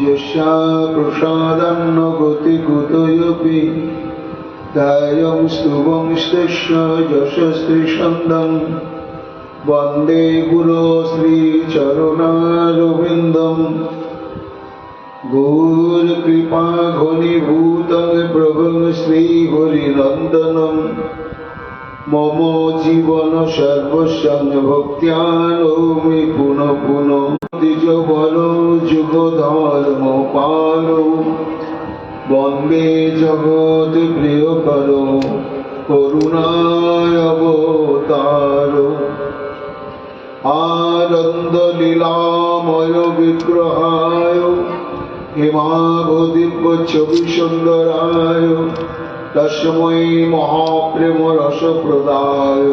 यस्याप्रसादन्न गतिकुतोऽपि दायं स्तुवंस्तिष्य यशस्त्रिषन्दम् वन्दे गुरो श्रीचरुणारविन्दम् गौर्कृपाघनीभूतं प्रभं श्रीहरिनन्दनम् मम जीवन सर्वस्वं भक्त्या नौमि पुनः पुनः ধর্ম পাল বন্দে জগৎ প্রিয় কর করুণায় অবতার। আনন্দ লীলাময় বিগ্রহায়। হেমাভ ছবি সুন্দরায় তস্মৈ মহাপ্রেম রস প্রদায়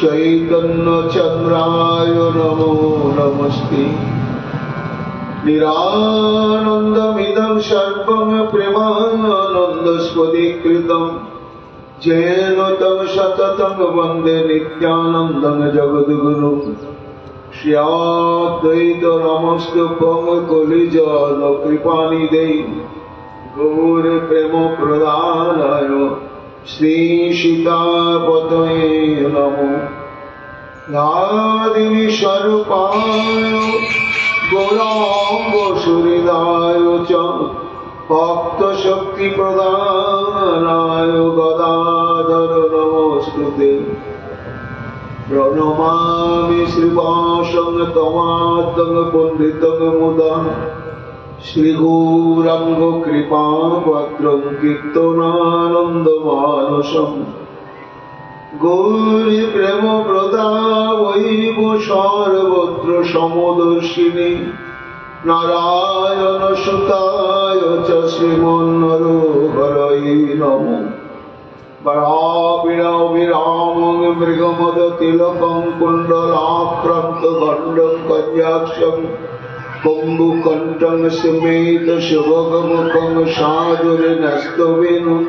চৈতন্য চন্দ্রায় নমো নমস্তে। নিরানন্দমিদং সর্বং প্রেমানন্দ স্পদীকৃতম যেন তম সততং বন্দে নিত্যানন্দং জগদ্গুরু। শ্রিয়াদ্বৈত নমস্তপং কলিজল কৃপানিদে গৌর প্রেম প্রদানায় শ্রী সীতাপতয়ে নম। নাদিনী স্বরূপায় গৌরাঙ্গ সুহৃদায় ভক্ত শক্তি প্রদানায় গদাধর নমস্তুতে। প্রণমামি শ্রীবাসং তমাতং পণ্ডিতং মুদা। শ্রীগৌরাঙ্গ কৃপা পাত্রং কীর্তনানন্দ মানসম গৌরী প্রেম প্রদা বৈব সর্বত্র সমদর্শিনী। নারায়ণ সুতায় চ শ্রীমন্নর হরৈ নম বরাবিরাবিরামং মৃগমদ তিলকং কুণ্ডলাক্রান্ত গণ্ডং কন্যাক্ষম কুম্ভকণ্ঠং সমেত শুভগমুখং সাধুরিনস্তবেনুম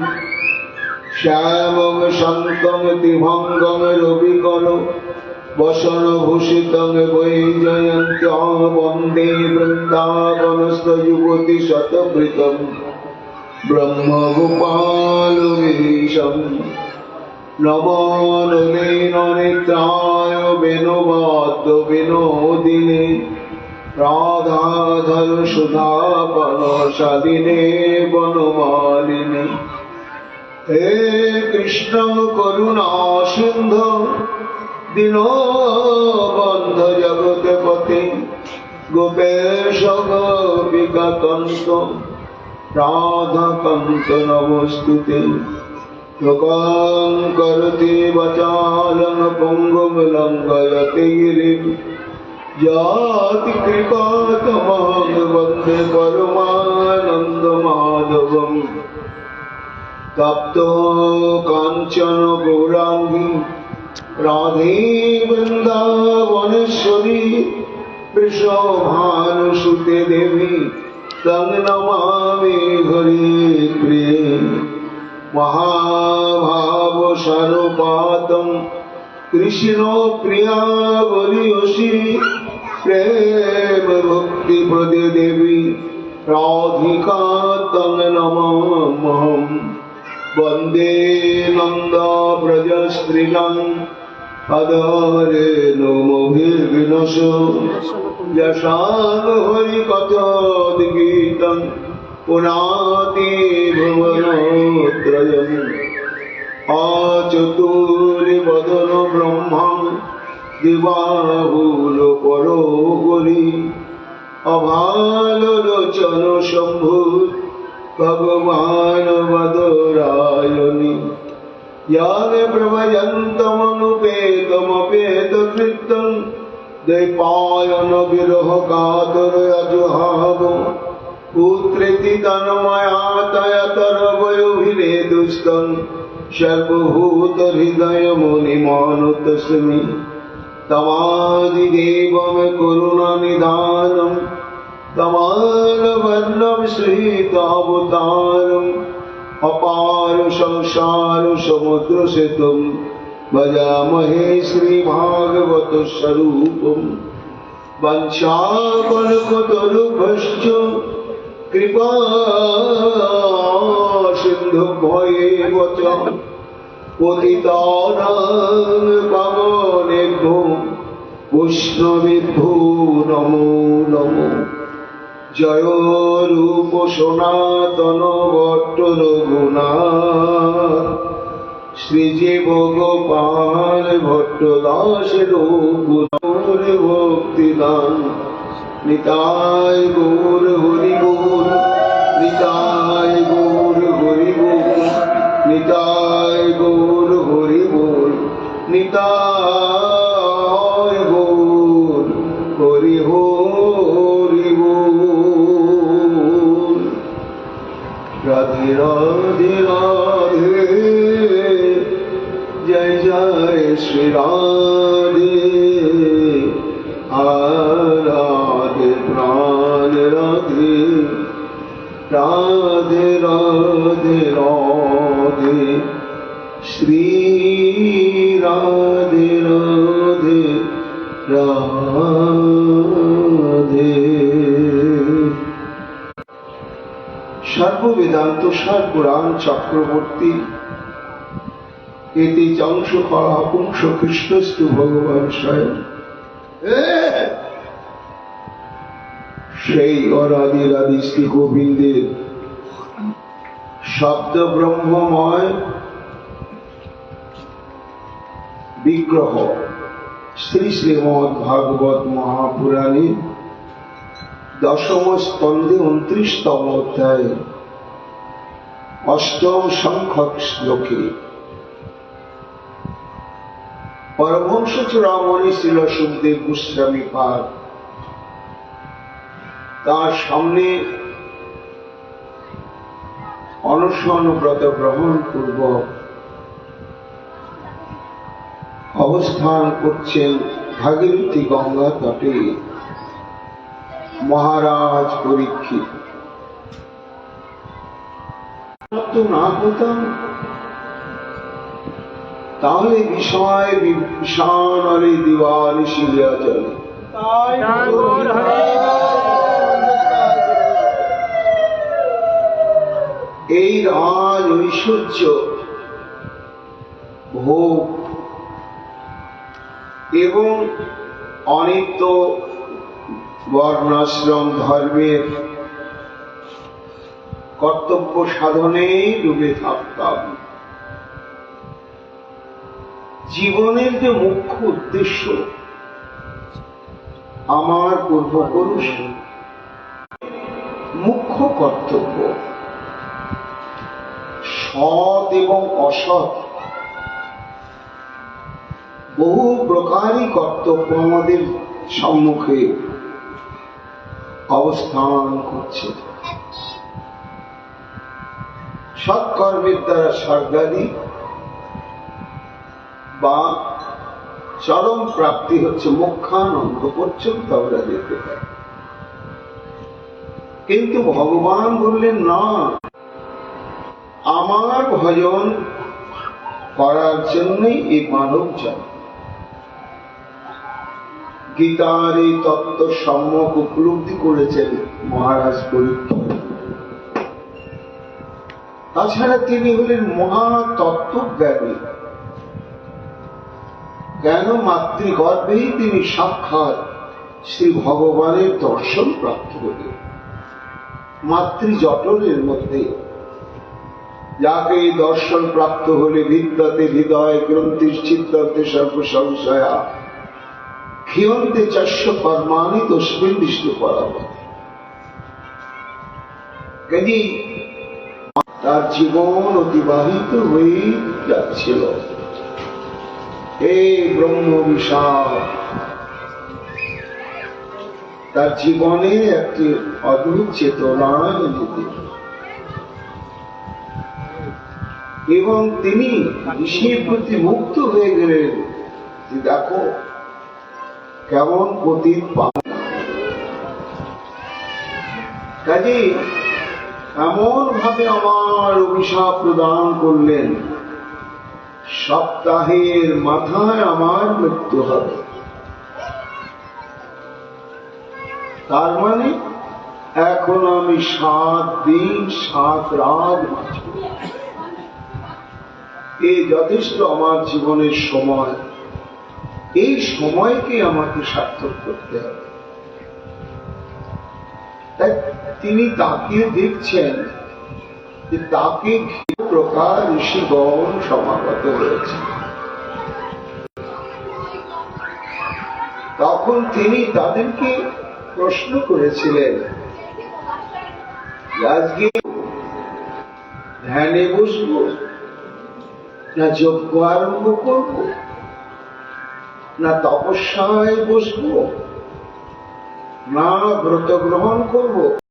শ্যামং শঙ্কং দিভঙ্গং রবিকল বসনভূষিতং বৈজয়ন্ত্যা বন্দে বৃন্দাবনস্থ যুবতি শতভৃতম ব্রহ্মগোপালমীশম নমো নলিন নিত্রায় বেণুবাদ্য বিনোদিনে। রাধাধর সুধাপন সাদিনে বনমালিনী। হে কৃষ্ণ করুণা সিন্ধু, দীনবন্ধ জগৎপতি গোপেশ গোপিকান্ত রাধাকান্ত নমস্তুতে। লোকাং করতি বচালং পঙ্গুম লঙ্ঘয়তে গিরিম জাতি কৃপাতমাং বন্দে পরমানন্দ মাধবম। তপ্ত কাঞ্চন গৌরাঙ্গী, রাধে বৃন্দাবনেশ্বরী, বৃষভানুসুতে দেবী তং নমামি হরি প্রিয়ে মহাভাব স্বরূপাতম কৃষ্ণ প্রিয়া বলিয়সী প্রেম ভক্তি প্রদে দেবী, রাধিকা তং নমঃ বন্দে নন্দ ব্রজ স্ত্রীণং পদরে নমোভির্বিনশ যশাং হরি কথোদ্গীতং পুনাতি ভুবনোত্রয়म् আচতুর্বদন ব্রহ্মা। भगवानवदोरायणि यान् प्रभजन्तमनुपेतमपेतकृतं दैपायनविरहकातरयजुहाव पुत्रेति तन्मया तयतरवयोभिरे दुष्टं सर्वभूतहृदयमुनिमानुतस्मि तवादिदेव मे करुणानिधानम् തമാലവർണം ശ്രീതാവതാരം അപാര സംസാര സമുദ്രസിതും ഭജാമഹേ ശ്രീഭാഗവത സ്വരൂപം വഞ്ചാപനകതരുഭ്യശ്ച കൃപാ സിന്ധുഭയേവ ച পতিতানাং পাবনেভ্যো বৈষ্ণবেভ্যো নমো নমো জয় রূপ সনাতন ভট্ট রঘুনাথ। শ্রীজীব গোপাল ভট্ট দাস রঘুর ভক্তিদান। নিতাই গৌর হরি গৌর নিতাই গৌর হরি গৌর নিতাই গৌর হরি বল নিতাই গৌর। হরি হরি राधे राधे राधे जय जय श्री राधे। आराधे प्राण राधे राधे राधे সর্ববেদান্ত পুরাণ চক্রবর্তী। এতে চংশ করা পুংস কৃষ্ণস্তু ভগবান স্বয়ং। সেই অরাদির আদি শ্রী গোবিন্দের শব্দ ব্রহ্মময় বিগ্রহ শ্রী শ্রীমদ ভাগবত মহাপুরাণে দশম স্কন্ধে উনত্রিশতম অধ্যায় অষ্টম সংখ্যক শ্লোকে। পরমহংস চূড়ামণি শিল সুখদেব গোস্বামী পাঠ তার সামনে অনশন ব্রত গ্রহণ পূর্বক অবস্থান করছেন ভাগীরথী গঙ্গা তটে। মহারাজ পরীক্ষিত। না হতাম তাহলে বিষয় বিভীষণ আরে দিওয়ানি শিলিয়া চলে এই রাজ ঐশ্বর্য ভোগ এবং অনিত্য বর্ণাশ্রম ধর্মের কর্তব্য সাধনেই ডুবে থাকতাম। জীবনের যে মুখ্য উদ্দেশ্য, আমার পূর্বপুরুষ, মুখ্য কর্তব্য, সৎ এবং অসৎ। বহু প্রকারই কর্তব্য আমাদের সম্মুখে অবস্থান করছে। সৎকর্মের দ্বারা স্বর্গাদি বা চরম প্রাপ্তি হচ্ছে মুখ্যানন্দ পর্যন্ত আমরা যেতে পারি কিন্তু ভগবান বললেন, না, আমার ভজন করার জন্যই এই মানব জন্ম। গীতার এই তত্ত্ব সম্যক উপলব্ধি করেছেন মহারাজ পরীক্ষা তাছাড়া তিনি হলেন মহা তত্ত্বজ্ঞানী কেন মাতৃগর্ভেই তিনি সাক্ষাৎ শ্রী ভগবানের দর্শন প্রাপ্ত হলেন। মাতৃ জটলের মধ্যে। যাকে এই দর্শন প্রাপ্ত হলে বিদ্যাতে হৃদয় গ্রন্থির চিত্ততে সর্ব সংশয়া ক্ষিয়ন্তে চাষ্য কর্মানি তস্মিন বিষ্ণু পরাবত কাজেই তার জীবন অতিবাহিত হয়ে যাচ্ছিল। এই ব্রহ্ম বিশাল, তার জীবনে একটি অদ্ভুত চেতনা এনে এবং তিনি ঋষির প্রতি মুক্ত হয়ে গেলেন। যে দেখো, কেমন পতিত পান কাজে এমন ভাবে আমার অভিশাপ প্রদান করলেন, সপ্তাহের মাথায় আমার মৃত্যু হবে। তার মানে এখন আমি সাত দিন, সাত রাত এ যথেষ্ট আমার জীবনের সময়। এই সময়কে আমাকে সার্থক করতে হবে। তিনি তাকিয়ে দেখছেন যে তাকে ঘিরে প্রকার ঋষিগণ সমাগত হয়েছে। তখন তিনি তাদেরকে প্রশ্ন করেছিলেন ধ্যানে বসবো না যজ্ঞ আরম্ভ করব? না তপস্যায় বসবো? না ব্রত গ্রহণ করব?